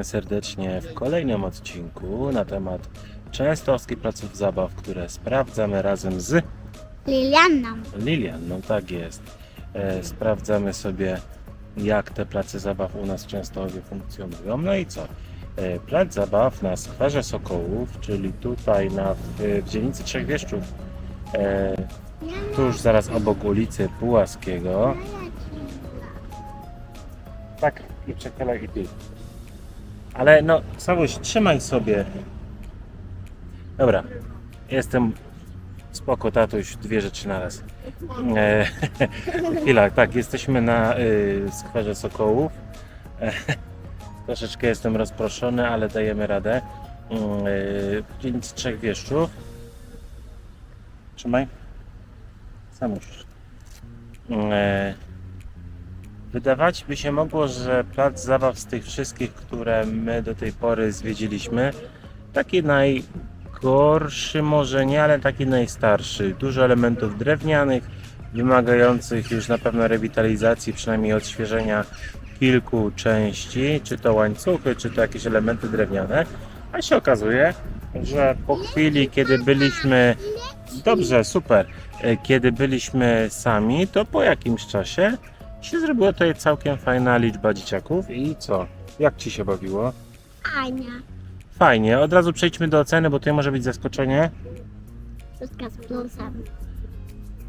Witamy serdecznie w kolejnym odcinku na temat częstochowskich placów zabaw, które sprawdzamy razem z Lilianą. Lilianą. Tak jest. E, sprawdzamy sobie, jak te place zabaw u nas w Częstochowie funkcjonują. No i co? E, plac zabaw na skwerze Sokołów, czyli tutaj na, w, w dzielnicy Trzech Wieszczów, e, tuż zaraz obok ulicy Pułaskiego. Tak, i przechylaj i ty. Ale no, całość trzymaj sobie. Dobra, jestem spoko, tatuś, dwie rzeczy na raz. E, chwila, tak, jesteśmy na y, skwerze Sokołów. E, troszeczkę jestem rozproszony, ale dajemy radę. Mm, y, dzielnicy Trzech Wieszczów. Trzymaj. Sam musisz. E, Wydawać by się mogło, że plac zabaw z tych wszystkich, które my do tej pory zwiedziliśmy, taki najgorszy może nie, ale taki najstarszy. Dużo elementów drewnianych, wymagających już na pewno rewitalizacji, przynajmniej odświeżenia kilku części, czy to łańcuchy, czy to jakieś elementy drewniane. A się okazuje, że po chwili, kiedy byliśmy Dobrze, super. Kiedy byliśmy sami, to po jakimś czasie się zrobiła tutaj całkiem fajna liczba dzieciaków i co? Jak Ci się bawiło? Ania. Fajnie, od razu przejdźmy do oceny, bo tutaj może być zaskoczenie. Wszystko z plusem.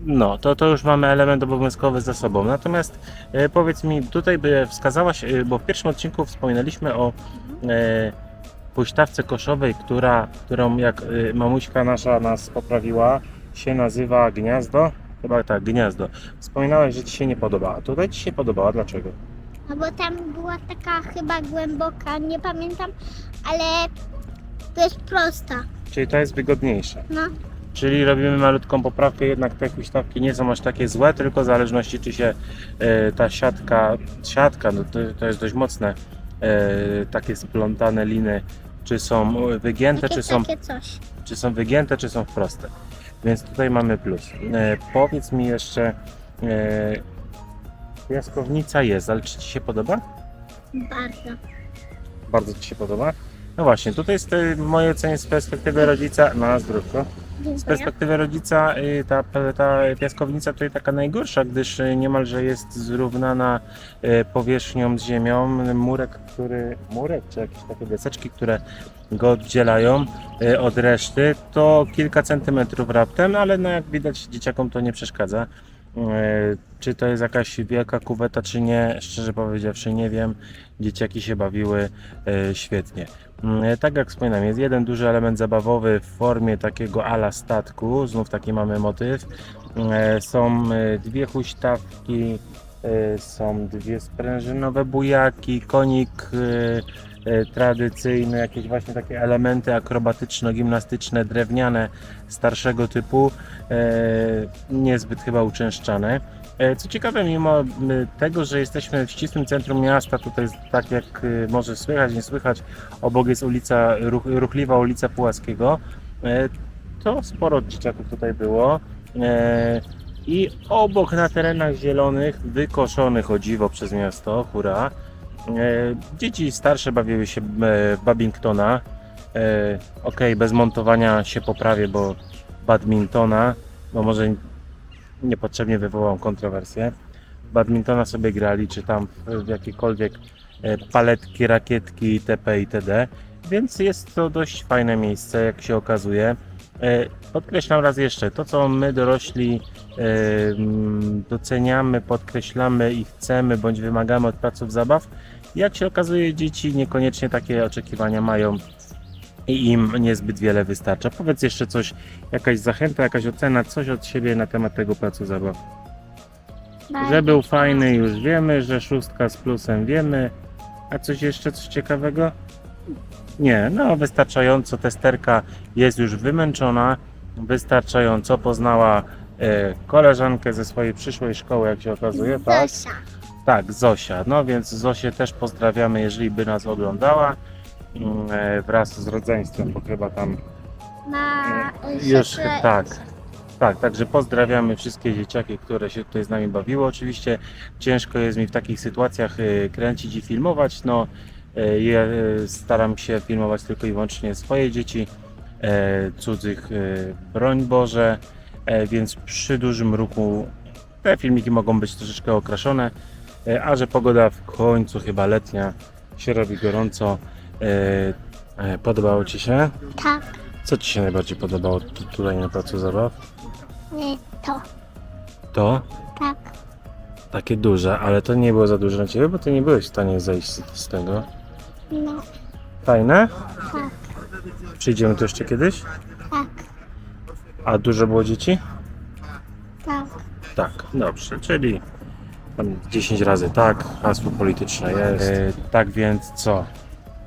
No, to, to już mamy element obowiązkowy za sobą. Natomiast e, powiedz mi, tutaj by wskazałaś, e, bo w pierwszym odcinku wspominaliśmy o e, huśtawce koszowej, która, którą jak e, mamuśka nasza nas poprawiła, się nazywa Gniazdo. Chyba tak, Gniazdo. Wspominałaś, że Ci się nie podoba. A tutaj Ci się podobała. Dlaczego? No bo tam była taka chyba głęboka, nie pamiętam, ale to jest prosta. Czyli to jest wygodniejsze. No. Czyli robimy malutką poprawkę, jednak te huśtawki nie są aż takie złe, tylko w zależności czy się e, ta siatka, siatka, no to, to jest dość mocne, e, takie splątane liny, czy są wygięte, Takie, czy są, takie coś. czy są wygięte, czy są proste. Więc tutaj mamy plus. E, powiedz mi jeszcze, e, piaskownica jest, ale czy Ci się podoba? Bardzo. Bardzo Ci się podoba? No właśnie, tutaj jest e, moje ocenie z perspektywy rodzica, na zdrówko. Z perspektywy rodzica y, ta, ta piaskownica tutaj taka najgorsza, gdyż y, niemalże jest zrównana y, powierzchnią z ziemią. Murek, który, murek czy jakieś takie deseczki, które go oddzielają od reszty, to kilka centymetrów raptem, ale no jak widać dzieciakom to nie przeszkadza. Y, Czy to jest jakaś wielka kuweta, czy nie, szczerze powiedziawszy nie wiem. Dzieciaki się bawiły y, świetnie. Mm, Tak jak wspominam, jest jeden duży element zabawowy w formie takiego ala statku, znów taki mamy motyw. E, Są e, dwie huśtawki, e, są dwie sprężynowe bujaki, konik e, e, tradycyjny, jakieś właśnie takie elementy akrobatyczno-gimnastyczne, drewniane, starszego typu, e, niezbyt chyba uczęszczane. E, Co ciekawe, mimo tego, że jesteśmy w ścisłym centrum miasta, tutaj tak jak e, może słychać, nie słychać, obok jest ulica, ruch, ruchliwa ulica Pułaskiego, e, to sporo dzieciaków tutaj było. I obok na terenach zielonych, wykoszonych o dziwo przez miasto, hura, e, dzieci starsze bawiły się e, w Babingtona. E, ok, bez montowania się poprawię, bo badmintona, bo może niepotrzebnie wywołał kontrowersję. Badmintona sobie grali, czy tam w jakiekolwiek paletki, rakietki itp. itd. Więc jest to dość fajne miejsce, jak się okazuje. E, Podkreślam raz jeszcze, to co my dorośli e, doceniamy, podkreślamy i chcemy bądź wymagamy od placów zabaw, jak się okazuje dzieci niekoniecznie takie oczekiwania mają i im niezbyt wiele wystarcza. Powiedz jeszcze coś, jakaś zachęta, jakaś ocena, coś od siebie na temat tego placu zabaw. Że był fajny już wiemy, że szóstka z plusem wiemy. A coś jeszcze, coś ciekawego? Nie, no wystarczająco. Testerka jest już wymęczona, wystarczająco poznała e, koleżankę ze swojej przyszłej szkoły, jak się okazuje, tak? Zosia. Tak, Zosia. No więc Zosię też pozdrawiamy, jeżeli by nas oglądała. Mm, e, Wraz z rodzeństwem, bo chyba tam Ma e, już siostrę- tak. Tak, także pozdrawiamy wszystkie dzieciaki, które się tutaj z nami bawiły. Oczywiście ciężko jest mi w takich sytuacjach y, kręcić i filmować. No, E, Ja e, staram się filmować tylko i wyłącznie swoje dzieci, e, cudzych e, broń Boże, e, więc przy dużym ruchu te filmiki mogą być troszeczkę okraszone, e, a że pogoda w końcu chyba letnia, się robi gorąco. E, e, Podobało Ci się? Tak, Co Ci się najbardziej podobało tu- tutaj na placu zabaw? to, To tak. takie duże, ale to nie było za duże na Ciebie, bo Ty nie byłeś w stanie zejść z tego. No, Fajne? tak, Przyjdziemy tu jeszcze kiedyś? tak, A dużo było dzieci? tak. Tak, dobrze, czyli tam 10 razy tak, hasło polityczne jest. E, tak więc co?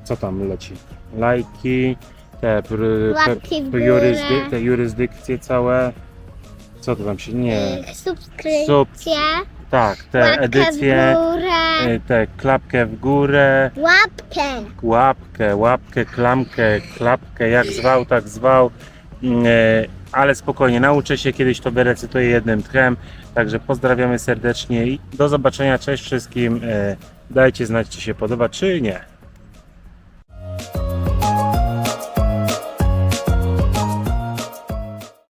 Co tam leci? Lajki, te, pr- Łapki w te, górę. jurysdy, te jurysdykcje całe. Co to tam się. Nie. Y, Subskrypcje. Sub- Tak, te łapkę edycje, w górę. e, te klapkę w górę, Łapkę. łapkę, łapkę, klamkę, klapkę, jak zwał, tak zwał. Mm, e, Ale spokojnie, nauczę się, kiedyś to wyrecytuję jednym tchem. Także pozdrawiamy serdecznie i do zobaczenia. Cześć wszystkim. E, Dajcie znać, czy się podoba, czy nie.